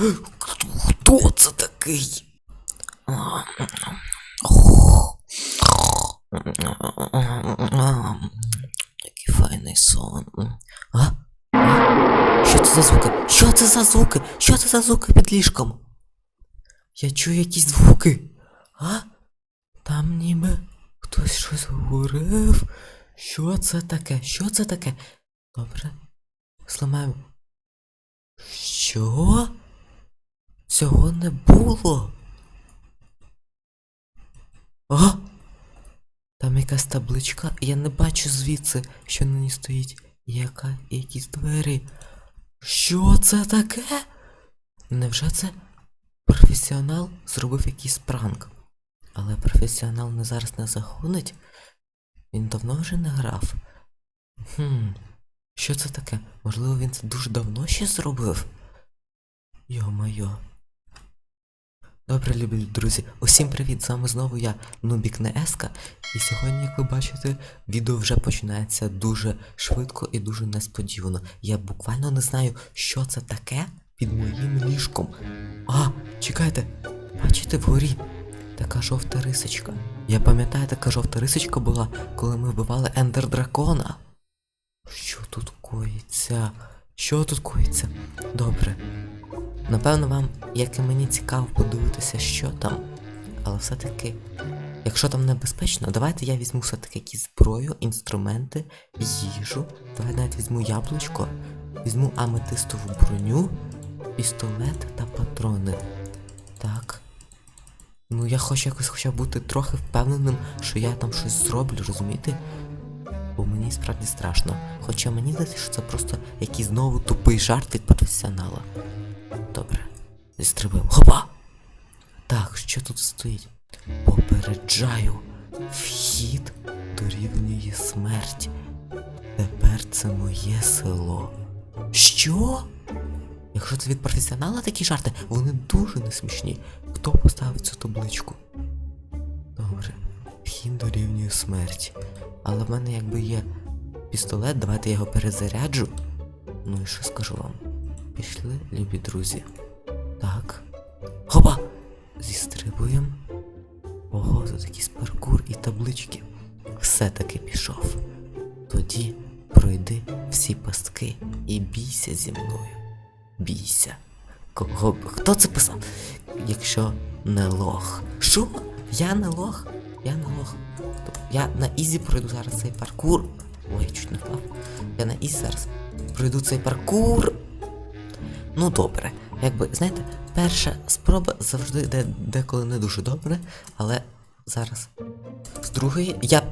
Хто це такий? Який файний сон. А? Що це за звуки? Що це за звуки? Що це за звуки під ліжком? Я чую якісь звуки. А? Там ніби хтось щось говорив. Що це таке? Що це таке? Добре. Зламаємо. Що? Цього не було. А? Там якась табличка, я не бачу звідси, що на ній стоїть. Яка якісь двері. Що це таке? Невже це професіонал зробив якийсь пранк? Але професіонал не зараз не заходить? Він давно вже не грав. Хм, що це таке? Можливо, він це дуже давно ще зробив? Йо-майо. Добре, любі друзі, усім привіт! З вами знову я, Нубік не Еска. І сьогодні, як ви бачите, відео вже починається дуже швидко і дуже несподівано. Я буквально не знаю, що це таке під моїм ліжком. А, чекайте, бачите вгорі? Така жовта рисочка. Я пам'ятаю, така жовта рисочка була, коли ми вбивали Ендер Дракона. Що тут коїться? Що тут коїться? Добре. Напевно, вам, як і мені, цікаво подивитися, що там. Але все-таки, якщо там небезпечно, давайте я візьму все-таки якісь зброю, інструменти, їжу. Давай навіть візьму яблучко, візьму аметистову броню, пістолет та патрони. Так. Ну, я хочу якось хоча бути трохи впевненим, що я там щось зроблю, розумієте? Бо мені справді страшно. Хоча мені здається, що це просто якийсь знову тупий жарт від професіонала. Добре. Зістрибуємо. Хопа! Так, що тут стоїть? Попереджаю. Вхід дорівнює смерть. Тепер це моє село. Що? Якщо це від професіонала такі жарти, вони дуже несмішні. Хто поставив цю табличку? Добре. Вхід дорівнює смерть. Але в мене якби є пістолет, давайте я його перезаряджу. Ну і що скажу вам? Пішли, любі друзі. Так. Хопа! Зістрибуємо. Ого, тут якийсь паркур і таблички. Все-таки пішов. Тоді пройди всі пастки і бійся зі мною. Бійся. Кого? Хто це писав? Якщо не лох. Що? Я не лох? Я не лох. Тобто Я на ізі пройду зараз цей паркур. Ой, я чуть не впав. Я на ізі зараз пройду цей паркур. Ну добре, якби, знаєте, перша спроба завжди йде деколи не дуже добре, але зараз з другої я.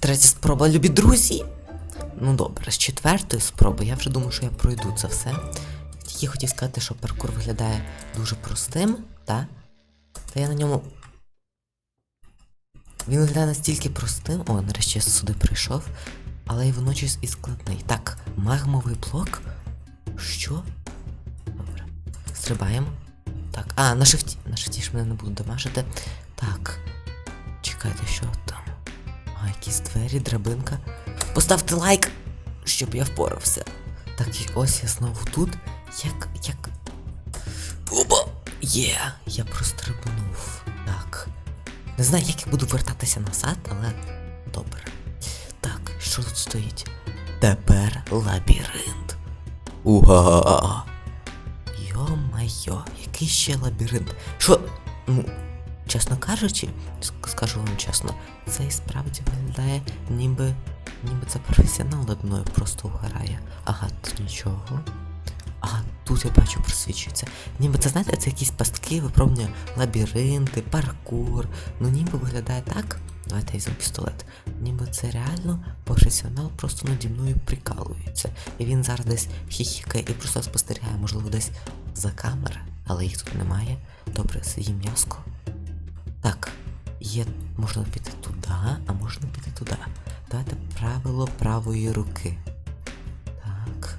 Третя спроба, любі друзі. Ну добре, з четвертої спроби я вже думаю, що я пройду це все. Тільки хотів сказати, що паркур виглядає дуже простим, та? Та я на ньому. Він виглядає настільки простим. О, нарешті я сюди прийшов. Але й водночас і складний. Так, магмовий блок. Що? Добре. Стрибаємо. Так. А, на шифті. На шифті ж мене не буду дамажити. Так. Чекайте, що там? А, якісь двері, драбинка. Поставте лайк, щоб я впорався. Так, і ось я знову тут. Як. як. Опа! Є! Я прострибнув. Так. Не знаю, як я буду вертатися назад, але добре. Так, що тут стоїть? Тепер лабіринт. Уга. Йо-майо, який ще лабіринт? Що? Ну, чесно кажучи, скажу вам чесно, це і справді виглядає, ніби. ніби це професіонал над мною просто угорає. Ага, тут нічого. Ага, тут я бачу просвічується. Ніби це знаєте, це якісь пастки, випробування лабіринти, паркур. Ну ніби виглядає так. Я візьму пістолет. Ніби це реально професіонал просто наді мною прикалується. І він зараз десь хіхікає і просто спостерігає, можливо, десь за камери, але їх тут немає. Добре, з'їм м'яско. Так, є. Можна піти туди, а можна піти туди. Давайте правило правої руки. Так.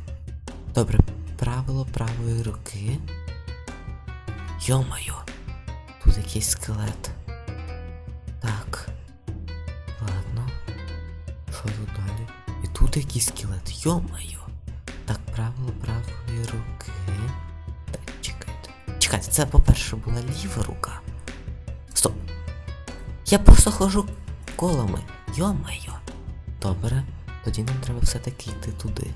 Добре, правило правої руки. Йо-моє, тут якийсь скелет. Так. Ладно. Далі? І тут якийсь скелет. Йо-моє. Так, правило правої руки. Так, чекайте. Чекайте, це, по-перше, була ліва рука. Стоп. Я просто хожу колами. Йо-майо. Добре, тоді нам треба все-таки йти туди.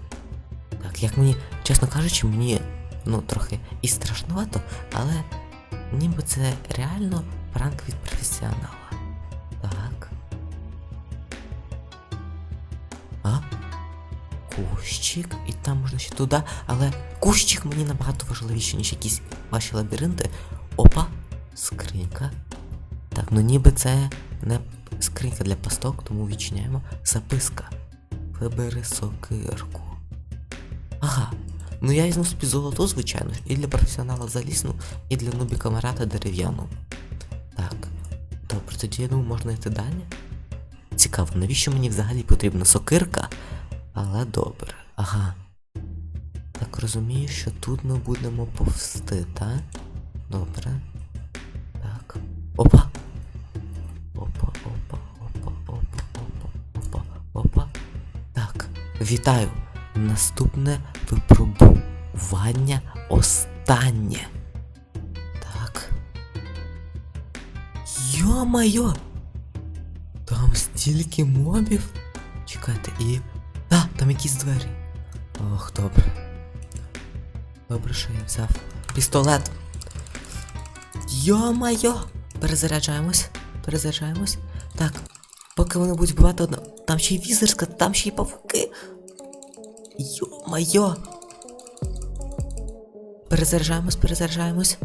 Так, як мені, чесно кажучи, мені ну трохи і страшнувато, але ніби це реально пранк від професіонала. Кущик, і там можна ще туди, але кущик мені набагато важливіше, ніж якісь ваші лабіринти. Опа, скринька. Так, ну ніби це не скринька для пасток, тому відчиняємо записка. Вибери сокирку. Ага. Ну я візьму собі золоту, звичайно, і для професіонала залізну, і для нубіка марата дерев'яну. Так. Добре, тоді я думаю, можна йти далі. Цікаво, навіщо мені взагалі потрібна сокирка? Але добре. Ага. Так розумію, що тут ми будемо повсти, так? Добре. Так. Опа! Опа, опа, опа, опа, опа, опа, опа. Так, вітаю! Наступне випробування останнє. Так. Йо-майо! Там стільки мобів. Чекайте, і. Там якісь двері. Ох, добре. Добре, що я взяв пістолет. Йо-майо! Перезаряджаємось. Перезаряджаємось. Так. Поки вони будуть вбивати одна. Там ще й візерська, там ще й павуки. Йо-майо! Перезаряджаємось, перезаряджаємось.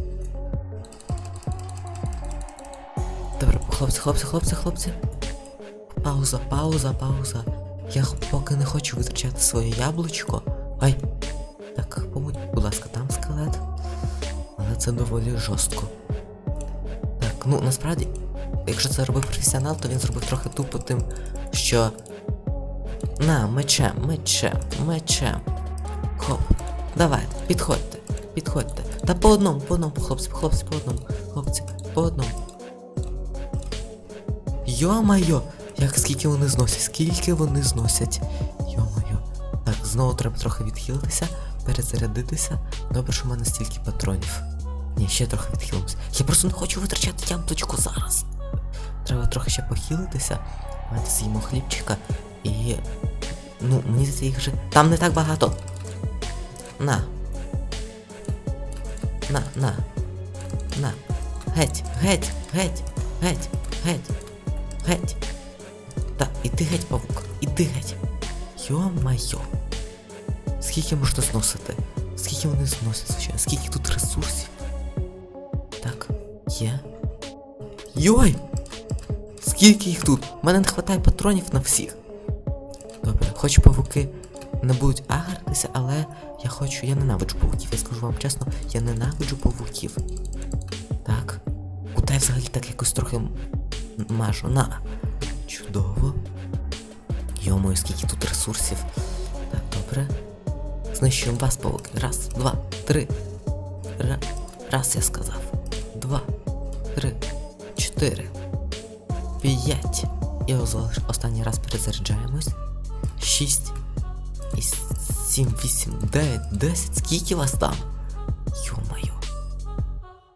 Добре, хлопці, хлопці, хлопці, хлопці. Пауза, пауза, пауза. Я поки не хочу витрачати своє яблучко. Ай! Так, помуть, будь ласка, там скелет. Але це доволі жорстко. Так, ну насправді, якщо це робив професіонал, то він зробив трохи тупо тим, що. На, мечем, мечем, мечем. Хоп. Давайте, підходьте, підходьте. Та по одному, по одному, хлопці, хлопці, по одному, хлопці, по одному. Йо-майо! Як скільки вони зносять, скільки вони зносять. Йо-майо. Так, знову треба трохи відхилитися, перезарядитися. Добре, що в мене стільки патронів. Ні, ще трохи відхилимося. Я просто не хочу витрачати яблучко зараз. Треба трохи ще похилитися. Давайте з'їмо хлібчика і. Ну, мені здається, їх вже. Там не так багато. На. На, на. На. Геть, геть, геть, геть, геть, геть. Та, іди геть, павук, іди геть. Йо-майо. Скільки можна зносити? Скільки вони зносять, звичайно? Скільки тут ресурсів? Так, є. Йой! Скільки їх тут? У мене не вистачає патронів на всіх. Добре, хоч павуки не будуть агаритися, але я хочу. Я ненавиджу павуків. Я скажу вам чесно, я ненавиджу павуків. Так. Куди я взагалі так якось трохи мажу? На. Чудово. Йомою, скільки тут ресурсів. Так, добре. Знищуємо вас, павуки. Раз, два, три. Ра... Раз я сказав. Два, три, чотири. П'ять. І останній раз перезаряджаємось. Шість. І сім, вісім, дев'ять, десять. Скільки вас там? Йо-моє.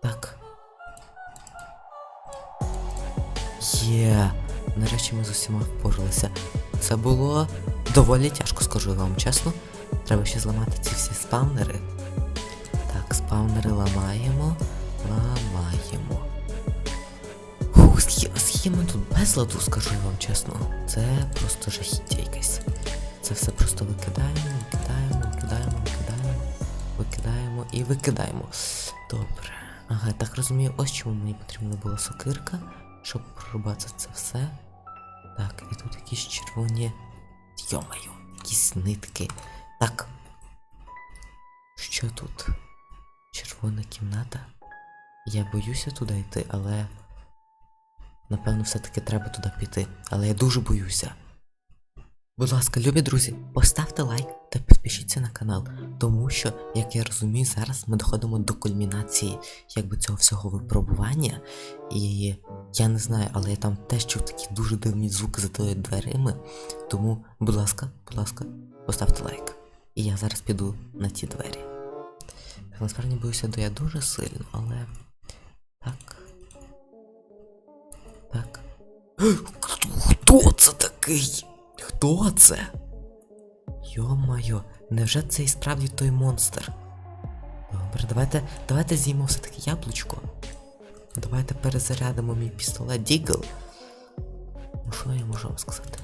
Так. Є. Нарешті ми з усіма впоралися. Це було доволі тяжко, скажу вам чесно. Треба ще зламати ці всі спавнери. Так, спавнери ламаємо. Ламаємо. Фух, ми тут безладу, скажу я вам чесно. Це просто жахіття якесь. Це все просто викидаємо, викидаємо, викидаємо, викидаємо, викидаємо і викидаємо. Добре. Ага, так розумію, ось чому мені потрібна була сокирка, щоб прорубати це все. Так, і тут якісь червоні. Йомаю, якісь нитки. Так. Що тут? Червона кімната. Я боюся туди йти, але. Напевно, все-таки треба туди піти. Але я дуже боюся. Будь ласка, любі друзі, поставте лайк та підпишіться на канал, тому що, як я розумію, зараз ми доходимо до кульмінації якби цього всього випробування. І я не знаю, але я там теж чув такі дуже дивні звуки за тою дверима. Тому, будь ласка, будь ласка, поставте лайк. І я зараз піду на ті двері. Так, насправді боюся, до я дуже сильно, але. Так. Так. Хто, це такий? Хто це? Йо-моє, невже це і справді той монстр? Добре, давайте, давайте з'їмо все-таки яблучко. Давайте перезарядимо мій пістолет Дігл. Ну що я можу вам сказати?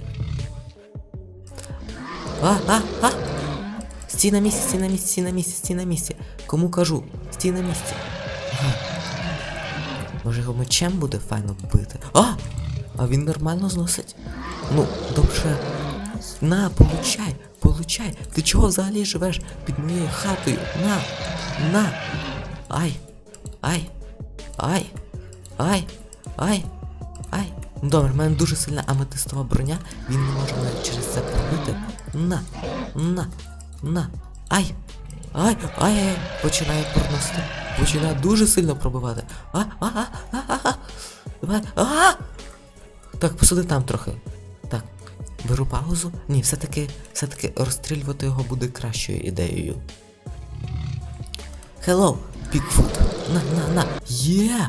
А, а, а! Стій на місці, стій на місці, стій на місці, стій на місці. Кому кажу? Стій на місці. Ага. Може його мечем буде файно бити? А! А він нормально зносить? Ну, добре. На, получай, получай. Ти чого взагалі живеш під моєю хатою? На, на. Ай, ай, ай, ай, ай, ай. Ну добре, в мене дуже сильна аметистова броня, він не може мене через це пробити. На, на, на. Ай! Ай, ай, ай, починає проносити. Починає дуже сильно пробивати. А, а, а, а, а, а. Давай, а! Так, посиди там трохи. Беру паузу. Ні, все-таки, все-таки розстрілювати його буде кращою ідеєю. Hello, Бігфут. На, на, на. Є!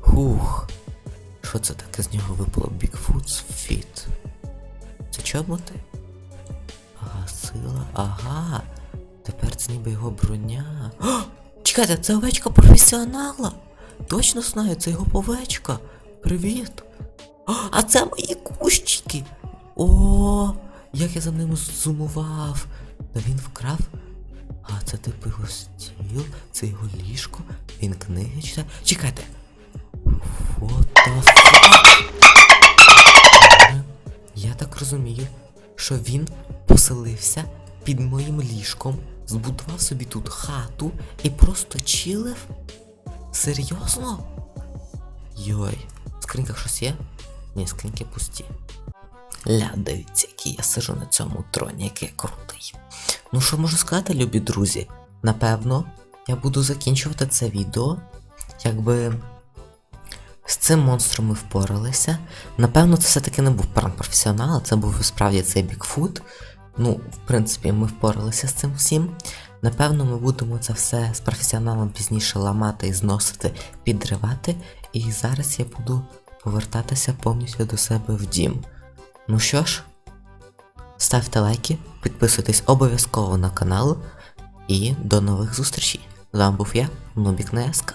Хух. Що це таке з нього випало? Bigfoot's Fit. Це чоботи? Ага, сила. Ага. Тепер це ніби його броня. О! Чекайте, це овечка професіонала. Точно знаю, це його овечка. Привіт. О, а це мої кущики. О, як я за ним зумував. Та він вкрав. А це типу його стіл, це його ліжко, він книги читає. Чекайте. Fuck? Я так розумію, що він поселився під моїм ліжком, збудував собі тут хату і просто чилив? Серйозно? Йой, в скриньках щось є? Ні, скриньки пусті. Ля, дивіться, який я сижу на цьому троні, який крутий. Ну що можу сказати, любі друзі? Напевно, я буду закінчувати це відео. Якби з цим монстром ми впоралися. Напевно, це все-таки не був пранк професіонала, це був справді цей Бікфут. Ну, в принципі, ми впоралися з цим всім. Напевно, ми будемо це все з професіоналом пізніше ламати і зносити, підривати. І зараз я буду повертатися повністю до себе в дім. Ну що ж, ставте лайки, підписуйтесь обов'язково на канал. І до нових зустрічей. З вами був я, Нубік Неска.